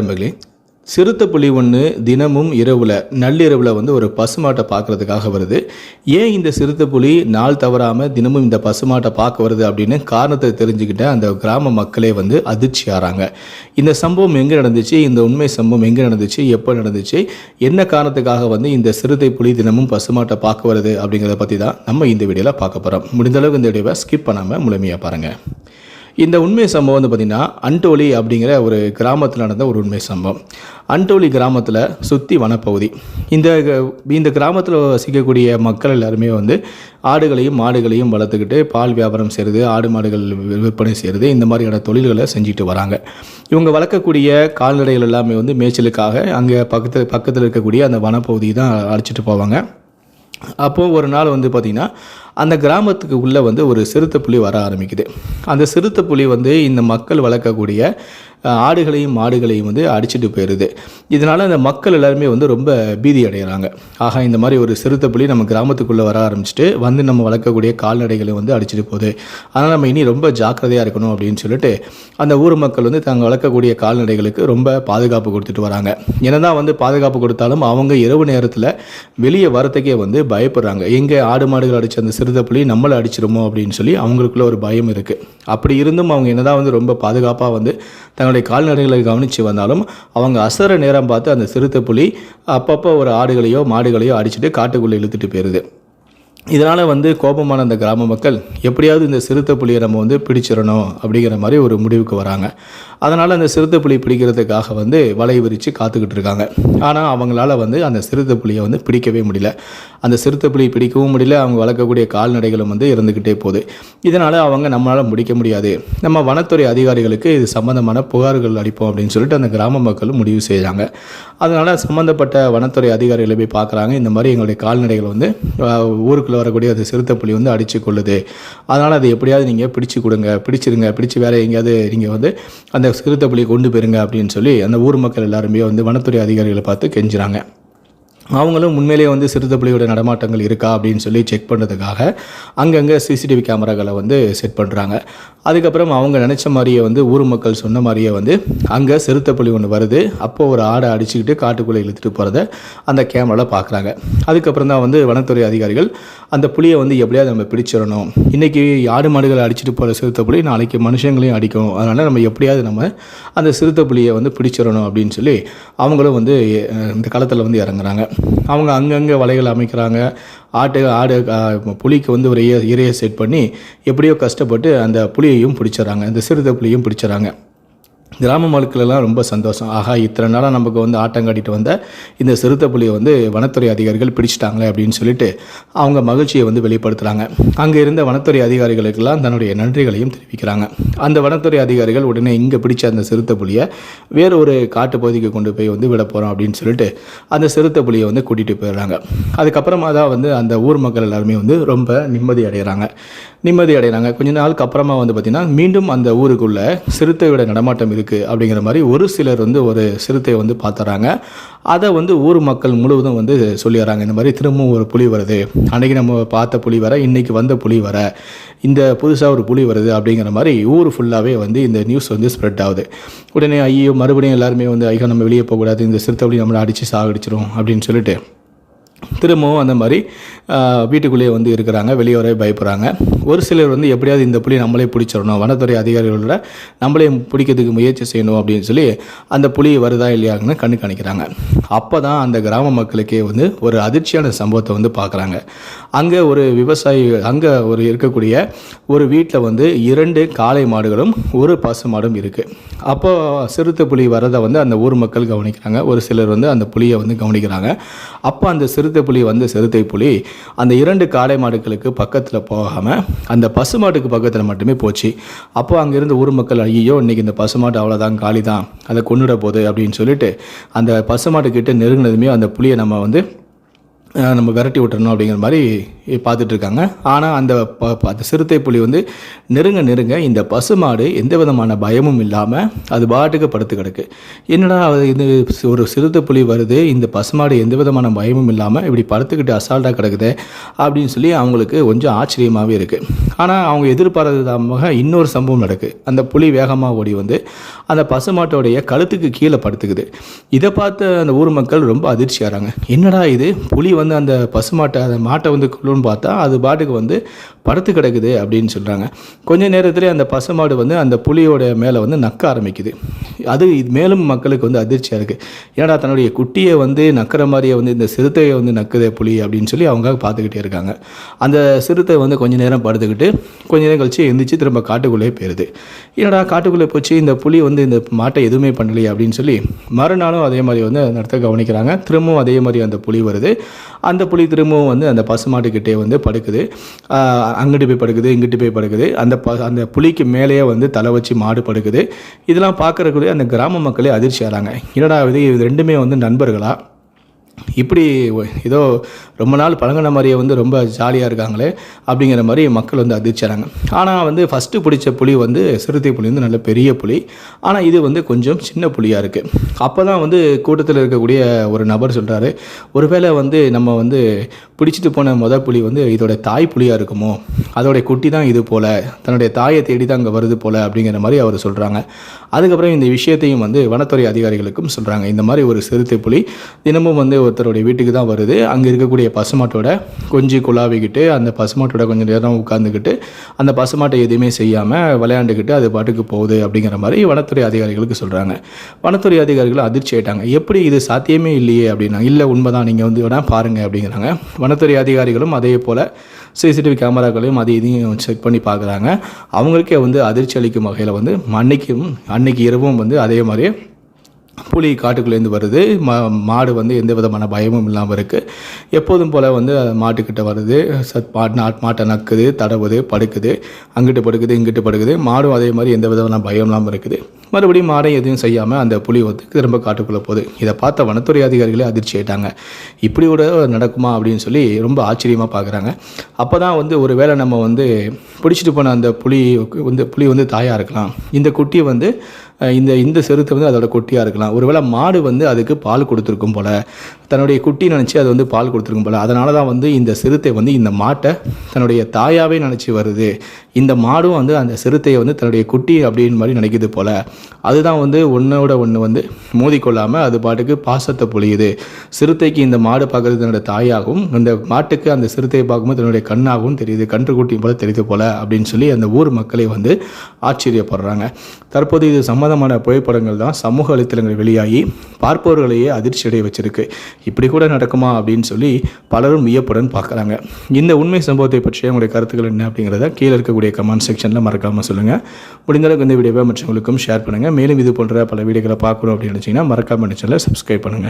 நண்பர்களே சிறுத்தை புலி ஒன்று தினமும் இரவில் நள்ளிரவில் வந்து ஒரு பசுமாட்டை பார்க்கறதுக்காக வருது. ஏன் இந்த சிறுத்தை புலி நாள் தவறாமல் தினமும் இந்த பசுமாட்டை பார்க்க வருது அப்படின்னு காரணத்தை தெரிஞ்சுக்கிட்ட அந்த கிராம மக்களே வந்து அதிர்ச்சி ஆறாங்க. இந்த சம்பவம் எங்கே நடந்துச்சு? இந்த உண்மை சம்பவம் எங்கே நடந்துச்சு? எப்போ நடந்துச்சு? என்ன காரணத்துக்காக வந்து இந்த சிறுத்தை புலி தினமும் பசுமாட்டை பார்க்க வருது அப்படிங்கிறத பற்றி தான் நம்ம இந்த வீடியோவில் பார்க்க போகிறோம் முடிந்தளவுக்கு இந்த வீடியோவை ஸ்கிப் பண்ணாமல் முழுமையாக பாருங்கள் இந்த உண்மை சம்பவம் வந்து பார்த்திங்கன்னா அன்டோலி அப்படிங்கிற ஒரு கிராமத்தில் நடந்த ஒரு உண்மை சம்பவம். அன்டோலி கிராமத்தில் சுற்றி வனப்பகுதி. இந்த இந்த கிராமத்தில் வசிக்கக்கூடிய மக்கள் எல்லாருமே வந்து ஆடுகளையும் மாடுகளையும் வளர்த்துக்கிட்டு பால் வியாபாரம் செய்கிறது ஆடு மாடுகள் விற்பனை செய்கிறது இந்த மாதிரியான தொழில்களை செஞ்சுட்டு வராங்க. இவங்க வளர்க்கக்கூடிய கால்நடைகள் எல்லாமே வந்து மேய்ச்சலுக்காக அங்கே பக்கத்தில் பக்கத்தில் இருக்கக்கூடிய அந்த வனப்பகுதி தான் அழைச்சிட்டு போவாங்க. அப்போது ஒரு நாள் வந்து பார்த்திங்கன்னா அந்த கிராமத்துக்கு உள்ளே வந்து ஒரு சிறுத்தை புலி வர ஆரம்பிக்குது. அந்த சிறுத்தை புலி வந்து இந்த மக்கள் வளர்க்கக்கூடிய ஆடுகளையும் மாடுகளையும் வந்து அடிச்சிட்டு போயிடுது இதனால் அந்த மக்கள் எல்லாருமே வந்து ரொம்ப பீதி அடைகிறாங்க ஆகா இந்த மாதிரி ஒரு சிறுத்தை புலி நம்ம கிராமத்துக்குள்ளே வர ஆரம்பிச்சிட்டு வந்து நம்ம வளர்க்கக்கூடிய கால்நடைகளை வந்து அடிச்சிட்டு போகுது. அதனால் நம்ம இனி ரொம்ப ஜாக்கிரதையாக இருக்கணும் அப்படின்னு சொல்லிட்டு அந்த ஊர் மக்கள் வந்து தாங்க வளர்க்கக்கூடிய கால்நடைகளுக்கு ரொம்ப பாதுகாப்பு கொடுத்துட்டு வராங்க. என்னதான் வந்து பாதுகாப்பு கொடுத்தாலும் அவங்க இரவு நேரத்தில் வெளியே வரத்துக்கே வந்து பயப்படுறாங்க. எங்கே ஆடு மாடுகள் அடிச்ச அந்த சிறுத்தை புலி நம்மளை அடிச்சிருமோ அப்படின்னு சொல்லி அவங்களுக்குள்ள ஒரு பயம் இருக்குது அப்படி இருந்தும் அவங்க என்னதான் வந்து ரொம்ப பாதுகாப்பாக வந்து தங்களுடைய கால்நடைகளை கவனித்து வந்தாலும் அவங்க அசர நேரம் பார்த்து அந்த சிறுத்தை புலி அப்பப்போ ஒரு ஆடுகளையோ மாடுகளையோ அடிச்சுட்டு காட்டுக்குள்ளே இழுத்துட்டு போயிடுது இதனால் வந்து கோபமான அந்த கிராம மக்கள் எப்படியாவது இந்த சிறுத்தை புலியை நம்ம வந்து பிடிச்சிடணும் அப்படிங்கிற மாதிரி ஒரு முடிவுக்கு வராங்க. அதனால் அந்த சிறுத்தை புலி பிடிக்கிறதுக்காக வந்து வலை விரித்து காத்துக்கிட்டு இருக்காங்க. ஆனால் அவங்களால வந்து அந்த சிறுத்தை புலியை வந்து பிடிக்கவே முடியல. அந்த சிறுத்தை புலி பிடிக்கவும் முடியல. அவங்க வளர்க்கக்கூடிய கால்நடைகளும் வந்து இறந்துக்கிட்டே போகுது. இதனால் அவங்க நம்மளால் முடிக்க முடியாது. நம்ம வனத்துறை அதிகாரிகளுக்கு இது சம்மந்தமான புகார்கள் அளிப்போம் அப்படின்னு சொல்லிட்டு அந்த கிராம மக்களும் முடிவு செய்கிறாங்க அதனால் சம்மந்தப்பட்ட வனத்துறை அதிகாரிகளை போய் பார்க்குறாங்க இந்த மாதிரி எங்களுடைய கால்நடைகள் வந்து ஊருக்குள்ளே ஊருக்குள்ளே வரக்கூடிய அந்த சிறுத்தை புலி வந்து அடித்து கொள்ளுது. அதனால் அதை எப்படியாவது நீங்கள் பிடிச்சு கொடுங்க பிடிச்சிருங்க பிடிச்சி வேறு எங்கேயாவது நீங்கள் வந்து அந்த சிறுத்தை புலியை கொண்டு போயிருங்க அப்படின்னு சொல்லி அந்த ஊர் மக்கள் எல்லாருமே வந்து வனத்துறை அதிகாரிகளை பார்த்து கெஞ்சுறாங்க. அவங்களும் உண்மையிலேயே வந்து சிறுத்தை புலியோட நடமாட்டங்கள் இருக்கா அப்படின்னு சொல்லி செக் பண்ணுறதுக்காக அங்கங்கே சிசிடிவி கேமராக்களை வந்து செட் பண்ணுறாங்க அதுக்கப்புறம் அவங்க நினச்ச மாதிரியே வந்து ஊர் மக்கள் சொன்ன மாதிரியே வந்து அங்கே சிறுத்தை புலி ஒன்று வருது. அப்போது ஒரு ஆடை அடிச்சுக்கிட்டு காட்டுக்குள்ளே இழுத்துட்டு போகிறத அந்த கேமராவில் பார்க்குறாங்க அதுக்கப்புறம் தான் வந்து வனத்துறை அதிகாரிகள் அந்த புலியை வந்து எப்படியாவது நம்ம பிடிச்சிடணும். இன்றைக்கி ஆடு மாடுகளை அடிச்சுட்டு போகிற சிறுத்தை புலி நாளைக்கு மனுஷங்களையும் அடிக்கும். அதனால் நம்ம எப்படியாவது நம்ம அந்த சிறுத்தை புலியை வந்து பிடிச்சிடணும் அப்படின்னு சொல்லி அவங்களும் வந்து இந்த களத்தில் வந்து இறங்குறாங்க. அவங்க அங்கங்கே வலைகள் அமைக்கிறாங்க. ஆட்டு ஆடு புலிக்கு வந்து ஒரு இரையை இரையை செட் பண்ணி எப்படியோ கஷ்டப்பட்டு அந்த புலியையும் பிடிச்சிடறாங்க. அந்த சிறுத்தை புலியும் பிடிச்சிடறாங்க. கிராம மக்களெல்லாம் ரொம்ப சந்தோஷம். ஆகா இத்தனை நாளாக நமக்கு வந்து ஆட்டங்காட்டிட்டு வந்த இந்த சிறுத்தை புலியை வந்து வனத்துறை அதிகாரிகள் பிடிச்சிட்டாங்களே அப்படின்னு சொல்லிட்டு அவங்க மகிழ்ச்சியை வந்து வெளிப்படுத்துகிறாங்க அங்கே இருந்த வனத்துறை அதிகாரிகளுக்கெல்லாம் தன்னுடைய நன்றிகளையும் தெரிவிக்கிறாங்க. அந்த வனத்துறை அதிகாரிகள் உடனே இங்கே பிடிச்ச அந்த சிறுத்தை புலியை வேறு ஒரு காட்டு பகுதிக்கு கொண்டு போய் வந்து விட போகிறோம் அப்படின்னு சொல்லிட்டு அந்த சிறுத்தை புலியை வந்து கூட்டிகிட்டு போயிடுறாங்க. அதுக்கப்புறமா தான் வந்து அந்த ஊர் மக்கள் எல்லாருமே வந்து ரொம்ப நிம்மதி அடைகிறாங்க நிம்மதி அடைகிறாங்க கொஞ்ச நாளுக்கு அப்புறமா வந்து பார்த்திங்கன்னா மீண்டும் அந்த ஊருக்குள்ளே சிறுத்தையோட நடமாட்டம் இருக்குது அப்படிங்கிற மாதிரி ஒரு சிலர் வந்து ஒரு சிறுத்தையை வந்து பார்த்துறாங்க. அதை வந்து ஊர் மக்கள் முழுவதும் வந்து சொல்லிடுறாங்க. இந்த மாதிரி திரும்பவும் ஒரு புலி வருது. அன்றைக்கி நம்ம பார்த்த புலி வர இன்றைக்கி வந்த புலி வர இந்த புதுசாக ஒரு புலி வருது அப்படிங்கிற மாதிரி ஊர் ஃபுல்லாகவே வந்து இந்த நியூஸ் வந்து ஸ்ப்ரெட் ஆகுது. உடனே ஐயோ மறுபடியும் எல்லாருமே வந்து ஐயோ நம்ம வெளியே போகக்கூடாது. இந்த சிறுத்தை அப்படி நம்மளை அடித்து சாகடிச்சிரும் அப்படின்னு சொல்லிட்டு திரும்பவும் அந்த மாதிரி வீட்டுக்குள்ளேயே வந்து இருக்கிறாங்க வெளியே வர பயப்படுறாங்க. ஒரு சிலர் வந்து எப்படியாவது இந்த புலி நம்மளே பிடிச்சிடணும் வனத்துறை அதிகாரிகளோட நம்மளே பிடிக்கிறதுக்கு முயற்சி செய்யணும் அப்படின்னு சொல்லி அந்த புலி வருதா இல்லையாங்கன்னு கண்ணு காணிக்கிறாங்க அப்போ தான் அந்த கிராம மக்களுக்கே வந்து ஒரு அதிர்ச்சியான சம்பவத்தை வந்து பார்க்குறாங்க. அங்கே ஒரு விவசாயி அங்கே ஒரு இருக்கக்கூடிய ஒரு வீட்டில் வந்து இரண்டு காளை மாடுகளும் ஒரு பசு மாடும் இருக்குது அப்போ சிறுத்தை புலி வரதை வந்து அந்த ஊர் மக்கள் கவனிக்கிறாங்க. ஒரு சிலர் வந்து அந்த புலியை வந்து கவனிக்கிறாங்க. அப்போ அந்த சிறுத்தை புலி வந்து சிறுத்தை புலி அந்த இரண்டு காளை மாடுகளுக்கு பக்கத்தில் போகாமல் அந்த பசு மாட்டுக்கு பக்கத்தில் மட்டுமே போச்சு. அப்போ அங்கேருந்து ஊர் மக்கள் ஐயோ இன்றைக்கி இந்த பசுமாட்டு அவ்வளோதான் காளி தான் அதை கொண்டுட போகுது அப்படின்னு சொல்லிட்டு அந்த பசுமாட்டுக்கிட்ட நெருங்கினதுமே அந்த புலியை நம்ம வந்து நம்ம விரட்டி விட்டுறணும் அப்படிங்கிற மாதிரி பார்த்துட்டு இருக்காங்க ஆனால் அந்த ப அந்த சிறுத்தை புலி வந்து நெருங்க நெருங்க இந்த பசுமாடு எந்த விதமான பயமும் இல்லாமல் அது பாட்டுக்கு படுத்து கிடக்கு. என்னடா அது இது ஒரு சிறுத்தை புலி வருது இந்த பசுமாடு எந்த விதமான பயமும் இல்லாமல் இப்படி படுத்துக்கிட்டு அசால்ட்டாக கிடக்குது அப்படின்னு சொல்லி அவங்களுக்கு கொஞ்சம் ஆச்சரியமாகவே இருக்குது ஆனால் அவங்க எதிர்பாராததாக இன்னொரு சம்பவம் நடக்குது அந்த புலி வேகமாக ஓடி வந்து அந்த பசுமாட்டோடைய கழுத்துக்கு கீழே படுத்துக்குது. இதை பார்த்த அந்த ஊர் மக்கள் ரொம்ப அதிர்ச்சி ஆகிறாங்க என்னடா இது? புலி வந்து அந்த பசுமாட்டை அந்த மாட்டை வந்து கொள்ளுன்னு பார்த்தா அது பாட்டுக்கு வந்து படுத்து கிடக்குது அப்படின்னு சொல்கிறாங்க கொஞ்ச நேரத்திலே அந்த பசுமாடு வந்து அந்த புலியோட மேலே வந்து நக்க ஆரம்பிக்குது. அது இது மேலும் மக்களுக்கு வந்து அதிர்ச்சியாக இருக்குது ஏன்னா தன்னுடைய குட்டியை வந்து நக்கிற மாதிரியே வந்து இந்த சிறுத்தையை வந்து நக்குதே புலி அப்படின்னு சொல்லி அவங்க பார்த்துக்கிட்டே இருக்காங்க. அந்த சிறுத்தை வந்து கொஞ்ச நேரம் படுத்துக்கிட்டு கொஞ்ச நேரம் கழிச்சு எந்திரிச்சு திரும்ப காட்டுக்குள்ளே போயிடுது என்னடா காட்டுக்குள்ளே போச்சு? இந்த புலி வந்து இந்த மாட்டை எதுவுமே பண்ணலையே அப்படின்னு சொல்லி மறுநாளும் அதே மாதிரி வந்து நடத்த கவனிக்கிறாங்க. திரும்பவும் அதே மாதிரி அந்த புலி வருது. அந்த புலி திரும்பவும் வந்து அந்த பசுமாட்டுக்கிட்டே வந்து படுக்குது. அங்கிட்டு போய் படுக்குது இங்கிட்டு போய் படுக்குது. அந்த ப அந்த புலிக்கு மேலேயே வந்து தலை வச்சு மாடு படுக்குது. இதெல்லாம் பார்க்கறக்குள்ளே அந்த கிராம மக்களே அதிர்ச்சி ஆகிறாங்க என்னடா இது? இது ரெண்டுமே வந்து நண்பர்களாக இப்படி ஏதோ ரொம்ப நாள் பழங்கின மாதிரியே வந்து ரொம்ப ஜாலியாக இருக்காங்களே அப்படிங்கிற மாதிரி மக்கள் வந்து அதிர்ச்சிறாங்க ஆனால் வந்து ஃபஸ்ட்டு பிடிச்ச புலி வந்து சிறுத்தை புலி வந்து நல்ல பெரிய புலி. ஆனால் இது வந்து கொஞ்சம் சின்ன புலியாக இருக்குது அப்போ தான் வந்து கூட்டத்தில் இருக்கக்கூடிய ஒரு நபர் சொல்கிறாரு ஒருவேளை வந்து நம்ம வந்து பிடிச்சிட்டு போன மொதல் புலி வந்து இதோட தாய் புலியாக இருக்குமோ? அதோடைய குட்டி தான் இது போல் தன்னுடைய தாயை தேடி தான் அங்கே வருது போல் அப்படிங்கிற மாதிரி அவர் சொல்கிறாங்க அதுக்கப்புறம் இந்த விஷயத்தையும் வந்து வனத்துறை அதிகாரிகளுக்கும் சொல்கிறாங்க இந்த மாதிரி ஒரு சிறுத்தை புலி தினமும் வந்து ஒருத்தருடைய வீட்டுக்கு தான் வருது. அங்கே இருக்கக்கூடிய பசுமாட்டோட கொஞ்சி குழாவிக்கிட்டு அந்த பசுமாட்டோட கொஞ்சம் நேரம் உட்காந்துக்கிட்டு அந்த பசுமாட்டை எதுவுமே செய்யாமல் விளையாண்டுக்கிட்டு அது பாட்டுக்கு போகுது அப்படிங்கிற மாதிரி வனத்துறை அதிகாரிகளுக்கு சொல்கிறாங்க வனத்துறை அதிகாரிகள் அதிர்ச்சி ஆயிட்டாங்க. எப்படி இது சாத்தியமே இல்லையே அப்படின்னா இல்லை உண்மைதான் நீங்கள் வந்து வேணால் பாருங்க அப்படிங்கிறாங்க. வனத்துறை அதிகாரிகளும் அதே போல் சிசிடிவி கேமராக்களையும் அது இதையும் செக் பண்ணி பார்க்குறாங்க. அவங்களுக்கே வந்து அதிர்ச்சி அளிக்கும் வகையில் வந்து அன்னைக்கும் அன்னைக்கு இரவும் வந்து அதே மாதிரி புலி காட்டுக்குள்ளேருந்து வருது. மா மாடு வந்து எந்த விதமான பயமும் இல்லாமல் இருக்குது எப்போதும் போல் வந்து மாட்டுக்கிட்ட வருது. சத் மாட் நாட் மாட்டை நக்குது தடவுது படுக்குது. அங்கிட்டு படுக்குது இங்கிட்டு படுக்குது. மாடும் அதே மாதிரி எந்த விதமான பயம் இல்லாமல் இருக்குது. மறுபடியும் மாடை எதுவும் செய்யாமல் அந்த புலி வந்து திரும்ப காட்டுக்குள்ளே போகுது. இதை பார்த்த வனத்துறை அதிகாரிகளே அதிர்ச்சி ஆயிட்டாங்க. இப்படி கூட நடக்குமா அப்படின்னு சொல்லி ரொம்ப ஆச்சரியமாக பார்க்குறாங்க அப்போ தான் வந்து ஒரு வேளை நம்ம வந்து பிடிச்சிட்டு போன அந்த புலி வந்து புலி வந்து தாயாக இருக்கலாம். இந்த குட்டி வந்து இந்த இந்த சிறுத்தை வந்து அதோட குட்டியாக இருக்கலாம். ஒருவேளை மாடு வந்து அதுக்கு பால் கொடுத்துருக்கும் போல் தன்னுடைய குட்டி நினச்சி அது வந்து பால் கொடுத்துருக்கும் போல் அதனால தான் வந்து இந்த சிறுத்தை வந்து இந்த மாட்டை தன்னுடைய தாயாகவே நினச்சி வருது. இந்த மாடும் வந்து அந்த சிறுத்தையை வந்து தன்னுடைய குட்டி அப்படின்னு மாதிரி நினைக்குது போல். அதுதான் வந்து ஒன்றோட ஒன்று வந்து மோதிக்கொள்ளாமல் அது பாட்டுக்கு பாசத்தை பொழியுது. சிறுத்தைக்கு இந்த மாடு பார்க்குறது தன்னோட தாயாகவும் அந்த மாட்டுக்கு அந்த சிறுத்தையை பார்க்கும்போது தன்னுடைய கண்ணாகவும் தெரியுது கன்றுக்குட்டி போல தெரியுது போல் அப்படின்னு சொல்லி அந்த ஊர் மக்களே வந்து ஆச்சரியப்படுறாங்க. தற்போது இது சம்மந்தமான புகைப்படங்கள் தான் சமூக வலைத்தளங்கள் வெளியாகி பார்ப்பவர்களையே அதிர்ச்சியடைய வச்சிருக்கு. இப்படி கூட நடக்குமா அப்படின்னு சொல்லி பலரும் வியப்புடன் பார்க்குறாங்க. இந்த உண்மை சம்பவத்தை பற்றிய உங்களுடைய கருத்துக்கள் என்ன அப்படிங்கிறத கீழே இருக்கக்கூடிய கமெண்ட் செக்ஷனில் மறக்காமல் சொல்லுங்கள் முடிந்தளவுக்கு இந்த வீடியோவை மற்றவங்களுக்கும் ஷேர் பண்ணுங்கள் மேலும் இது போன்ற பல வீடியோக்களை பார்க்கணும் அப்படின்னு நினச்சிங்கன்னா மறக்காம சேனலை சப்ஸ்கிரைப் பண்ணுங்கள்